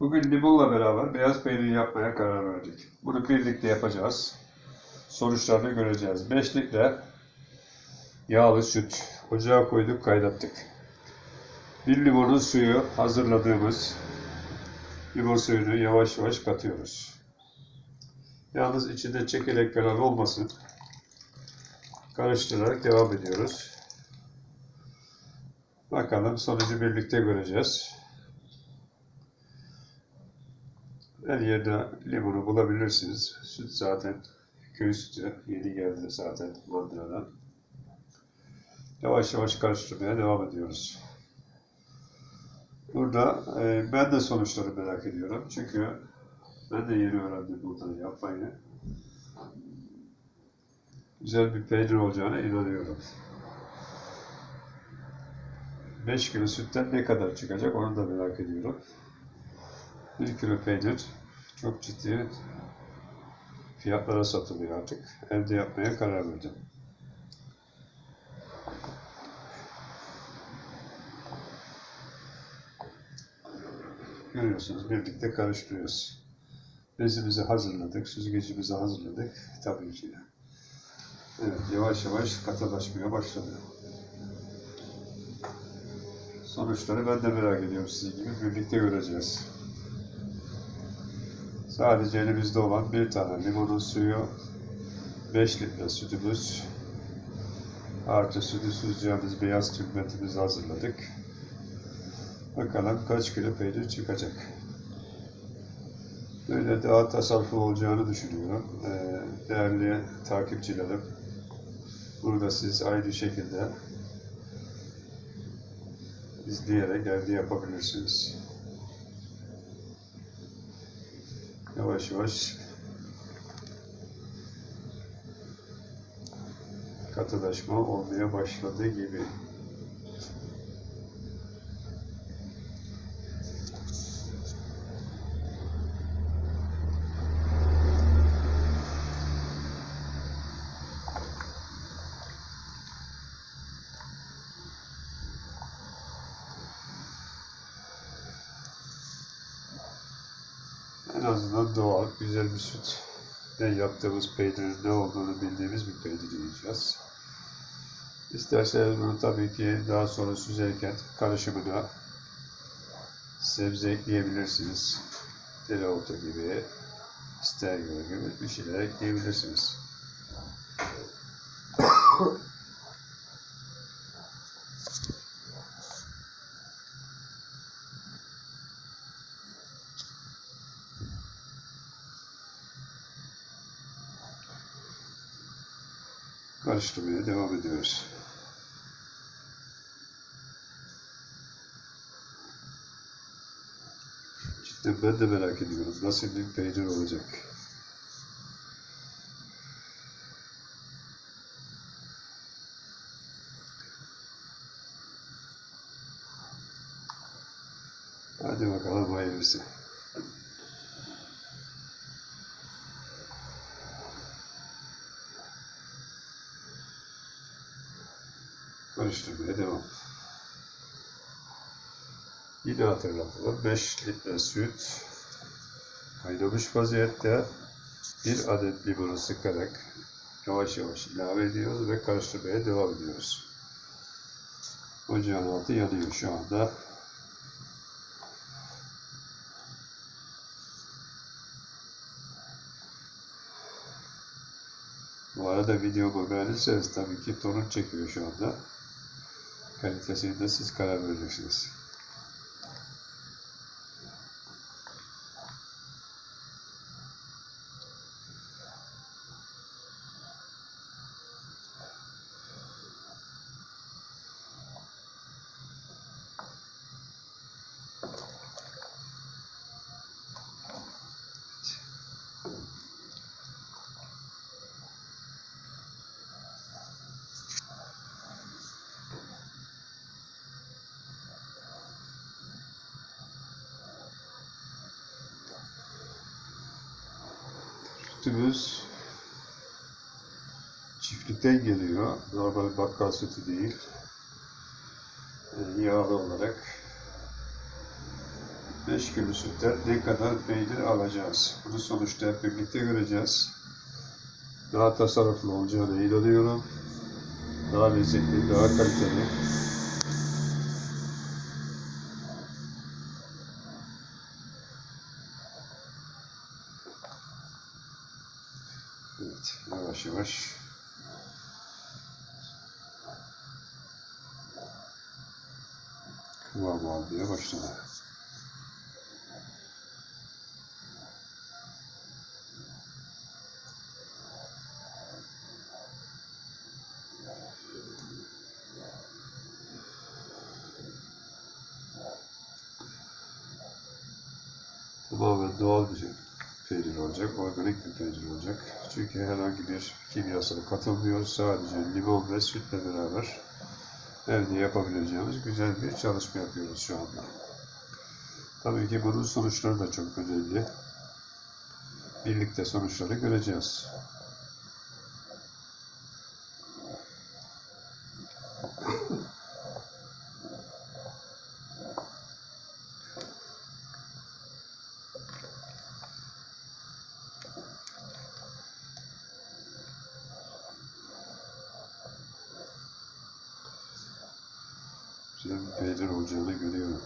Bugün limonla beraber beyaz peynir yapmaya karar verdik. Bunu birlikte yapacağız. Sonuçlarını göreceğiz. 5 litre yağlı süt. Ocağa koyduk, kaynattık. Bir limonun suyu hazırladığımız limon suyunu yavaş yavaş katıyoruz. Yalnız içinde çekirdek falan olmasın. Karıştırarak devam ediyoruz. Bakalım sonucu birlikte göreceğiz. Her yerde limonu bulabilirsiniz. Süt zaten köy sütü yeni geldi zaten mandıradan. Yavaş yavaş karıştırmaya devam ediyoruz. Burada e, ben de sonuçları merak ediyorum. Çünkü ben de yeni öğrendim burada yapmayı. Güzel bir peynir olacağına inanıyorum. 5 kilo sütten ne kadar çıkacak onu da merak ediyorum. 1 kilo peynir çok ciddi fiyatlara satılıyor artık. Evde yapmaya karar verdim. Görüyorsunuz birlikte karıştırıyoruz. Bezimizi hazırladık, süzgecimizi hazırladık tabii ki. Evet yavaş yavaş katılaşmaya başladı. Sonuçları ben de merak ediyorum sizin gibi birlikte göreceğiz. Sadece elimizde olan bir tane limonun suyu, 5 litre sütümüz, artı sütü süzeceğimiz beyaz tülbentimizi hazırladık. Bakalım kaç kilo peynir çıkacak. Böyle daha tasarruflu olacağını düşünüyorum. Ee, değerli takipçilerim, burada siz aynı şekilde izleyerek evde yapabilirsiniz. Yavaş yavaş katılaşma olmaya başladı gibi. En azından doğal, güzel bir süt. Ne yaptığımız peynirin ne olduğunu bildiğimiz bir peynir yiyeceğiz. İsterseniz bunu tabii ki daha sonra süzerken karışımına sebze ekleyebilirsiniz. Dereotu gibi, istergül gibi bir şeyler ekleyebilirsiniz. Karıştırmaya devam ediyoruz. Cidden ben de merak ediyorum. Nasıl bir peynir olacak? Hadi bakalım hayırlısı. Karıştırmaya devam. Yine hatırlatalım. 5 litre süt kaynamış vaziyette bir adet limonu sıkarak yavaş yavaş ilave ediyoruz ve karıştırmaya devam ediyoruz. Ocağın altı yanıyor şu anda. Bu arada videomu beğenirseniz tabii ki torun çekiyor şu anda. Kalitesini de siz karar vereceksiniz. Sütümüz çiftlikten geliyor. Normal bakkal sütü değil. Ee, yağlı olarak 5 kilo sütten ne kadar peynir alacağız? Bunu sonuçta hep birlikte göreceğiz. Daha tasarruflu olacağına inanıyorum. Daha lezzetli, daha kaliteli. Evet, yavaş yavaş kıvam almaya başladı. Tamamen doğal bir peynir olacak, organik bir peynir olacak. Çünkü herhangi bir kimyasal katılmıyor. Sadece limon ve sütle beraber evde yapabileceğimiz güzel bir çalışma yapıyoruz şu anda. Tabii ki bunun sonuçları da çok önemli. Birlikte sonuçları göreceğiz. Güzel bir peynir olacağını görüyorum.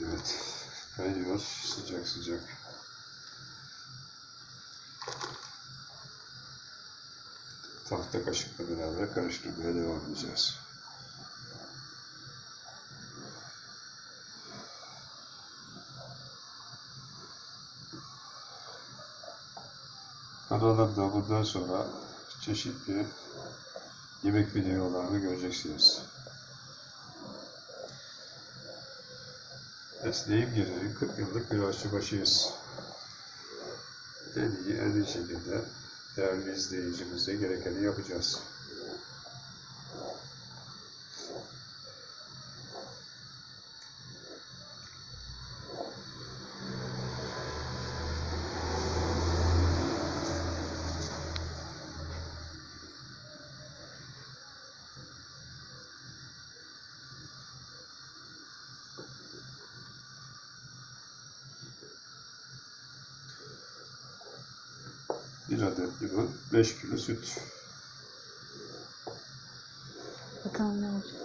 Evet, kaynıyor sıcak sıcak. Tahta kaşıkla beraber karıştırmaya devam edeceğiz. Kanalımda bundan sonra çeşitli yemek videolarını göreceksiniz. Mesleğim gereği 40 yıllık bir aşçıbaşıyız. En iyi, en iyi şekilde değerli izleyicimize gerekeni yapacağız. Bir adet limon, 5 kilo süt. Bakalım ne olacak.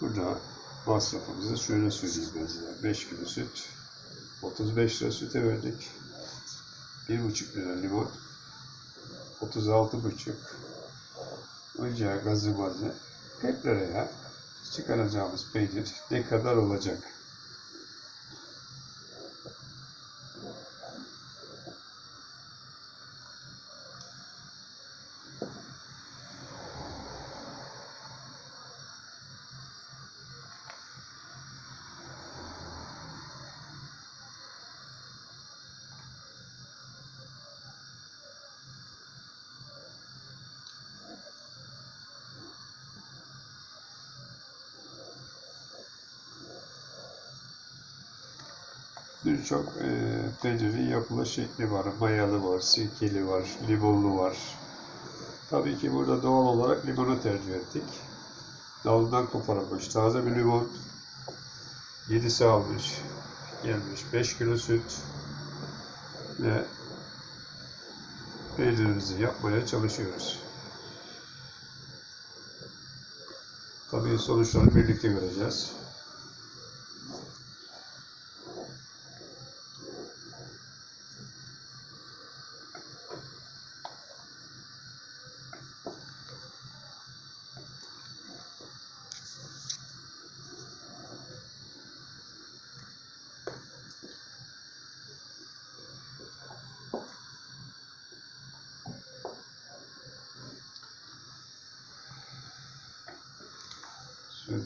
Burada masrafımızı şöyle söyleyeyim ben size. 5 kilo süt, 35 lira süte verdik. 1,5 lira limon, 36,5 ocağı gazı mazı 40 liraya çıkaracağımız peynir ne kadar olacak? Birçok e, peynirin yapılış şekli var. Mayalı var, sirkeli var, limonlu var. Tabii ki burada doğal olarak limonu tercih ettik. Dalından koparılmış taze bir limon. 7'si almış, gelmiş 5 kilo süt ve peynirimizi yapmaya çalışıyoruz. Tabii sonuçları birlikte göreceğiz.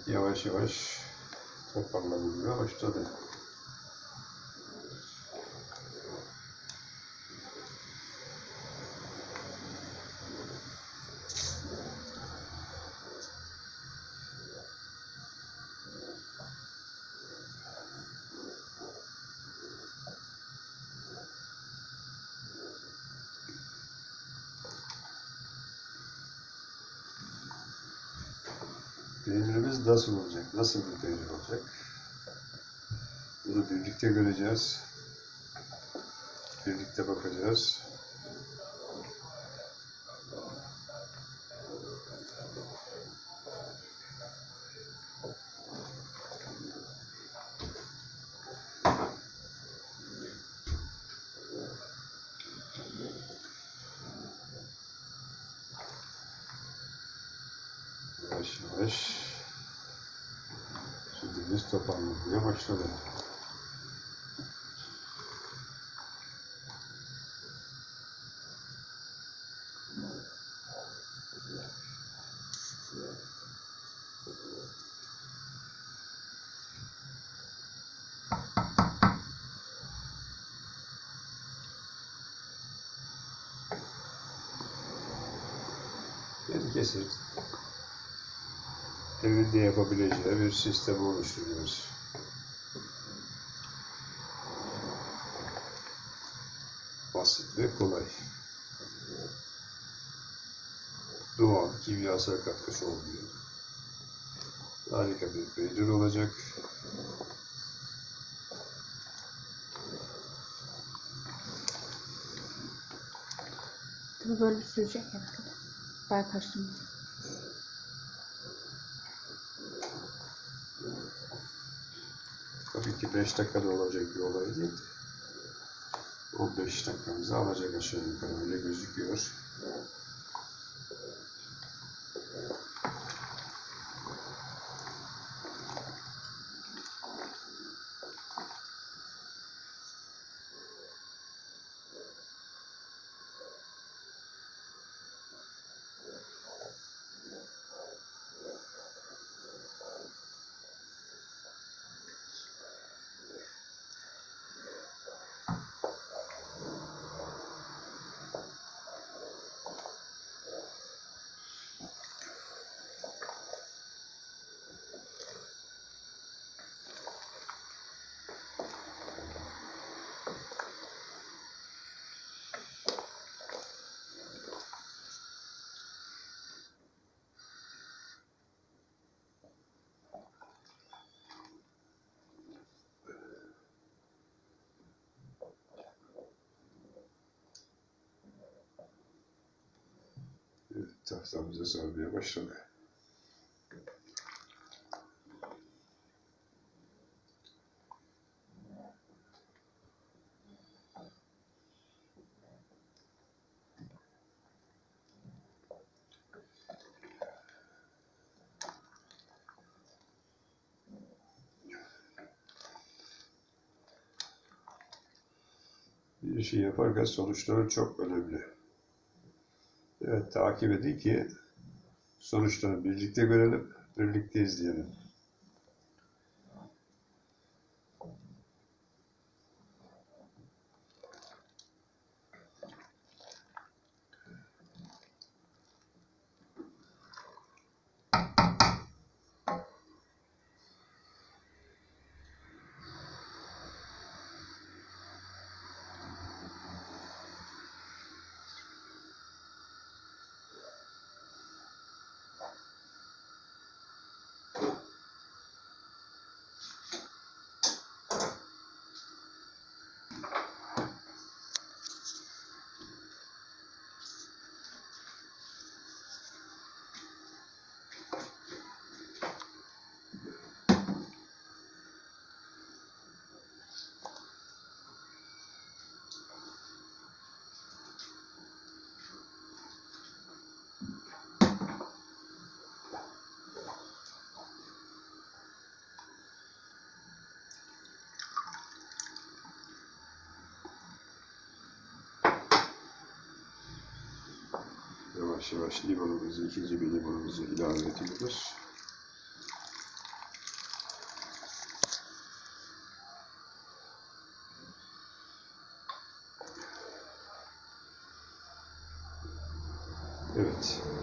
Yavaş yavaş toparlanmaya başladı. Nasıl olacak? Nasıl bir peynir olacak? Bunu birlikte göreceğiz. Birlikte bakacağız. Yavaş yavaş sütümüz toparlanmaya başladı. Herkesin evinde yapabileceği bir sistem oluşturuyoruz. Basit ve kolay. Doğal, kimyasal katkısı olmuyor. Harika bir peynir olacak. Tabii böyle sürecek herhalde. Bayağı karıştırma. Tabii ki 5 dakikada olacak bir olay değil. O 5 dakikamızı alacak aşağı yukarı öyle gözüküyor. Evet, tahtamıza sarmaya başladı. Bir işi yaparken sonuçları çok önemli. Evet, takip edin ki sonuçları birlikte görelim, birlikte izleyelim. yavaş yavaş limonumuzu, ikinci bir limonumuzu ilave ediyoruz. Evet.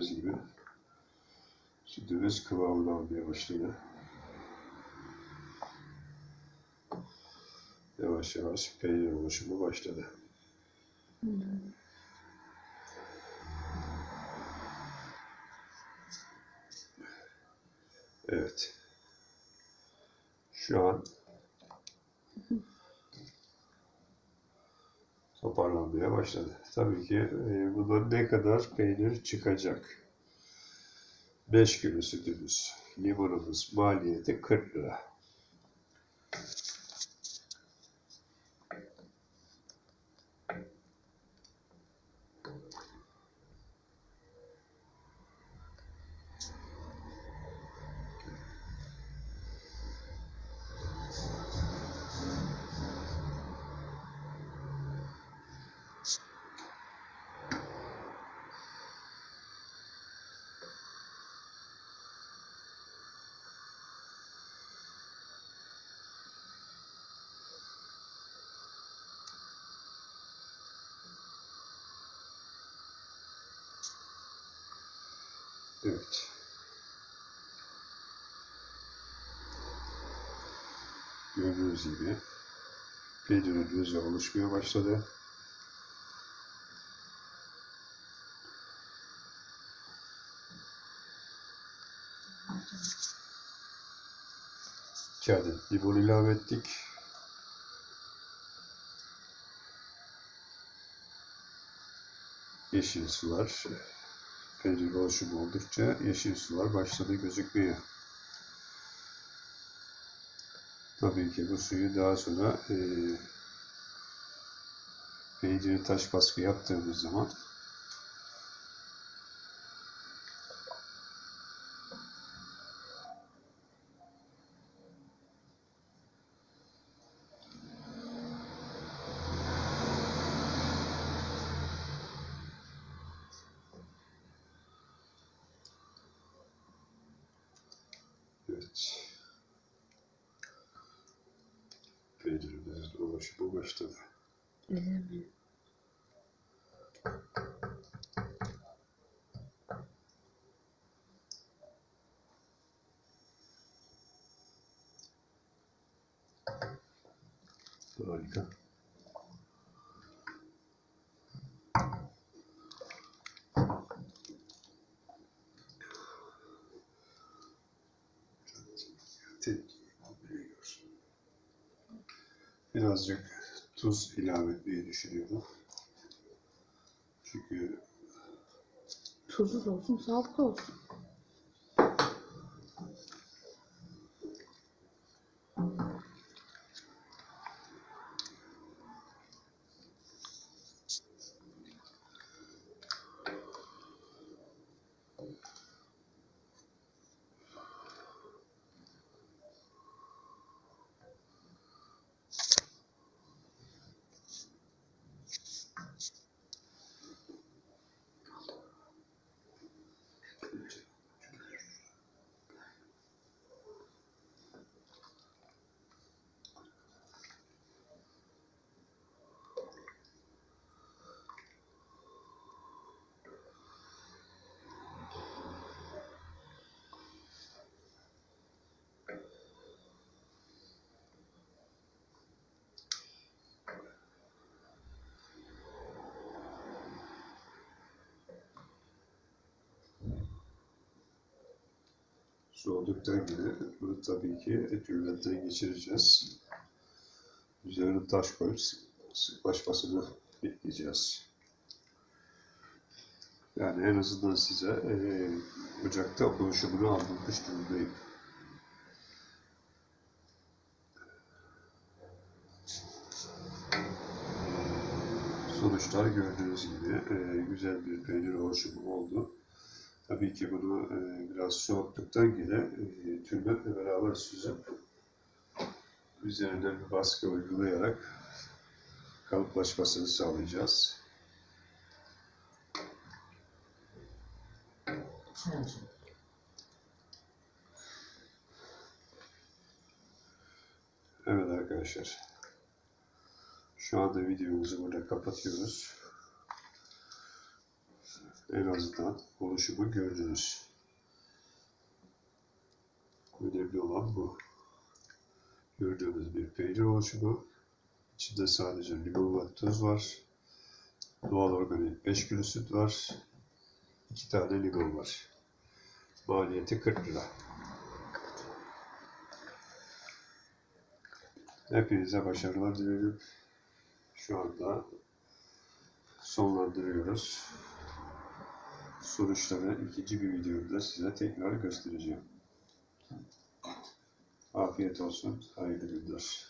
Gördüğünüz gibi sütümüz kıvamını almaya başladı. Yavaş yavaş peynir oluşumu başladı. Evet. Şu an toparlanmaya başladı. Tabii ki e, bundan ne kadar peynir çıkacak? 5 kilo sütümüz, limonumuz maliyeti 40 lira. Evet. Gördüğünüz gibi peynirimiz oluşmaya başladı. İki adet limon ilave ettik. Yeşil sular. Peynir oluşumu oldukça yeşil sular başladı gözükmeye. Tabii ki bu suyu daha sonra e, peyniri taş baskı yaptığımız zaman evet peynirimizin oluşumu başladı. Elimi. Harika. Tuz ilave etmeyi düşünüyorum. Çünkü Tuzsuz olsun, sağlıklı olsun. Soğuduktan yine bunu tabii ki etüvetten geçireceğiz. Üzerine taş koyup sık- sıklaşmasını bekleyeceğiz. Yani en azından size eee ocakta oluşumunu anlatmış durumdayım. Sonuçlar gördüğünüz gibi eee, güzel bir peynir oluşumu oldu. Tabii ki bunu e, biraz soğuttuktan yine e, tülbentle beraber süzüp üzerine bir baskı uygulayarak kalıplaşmasını sağlayacağız. Evet. Evet arkadaşlar. Şu anda videomuzu burada kapatıyoruz. En azından oluşumu gördünüz. Önemli olan bu. Gördüğünüz bir peynir oluşumu. İçinde sadece limon tuz var. Doğal organik 5 kilo süt var. 2 tane limon var. Maliyeti 40 lira. Hepinize başarılar dilerim. Şu anda sonlandırıyoruz. Sonuçları ikinci bir videoda size tekrar göstereceğim. Afiyet olsun, hayırlı günler.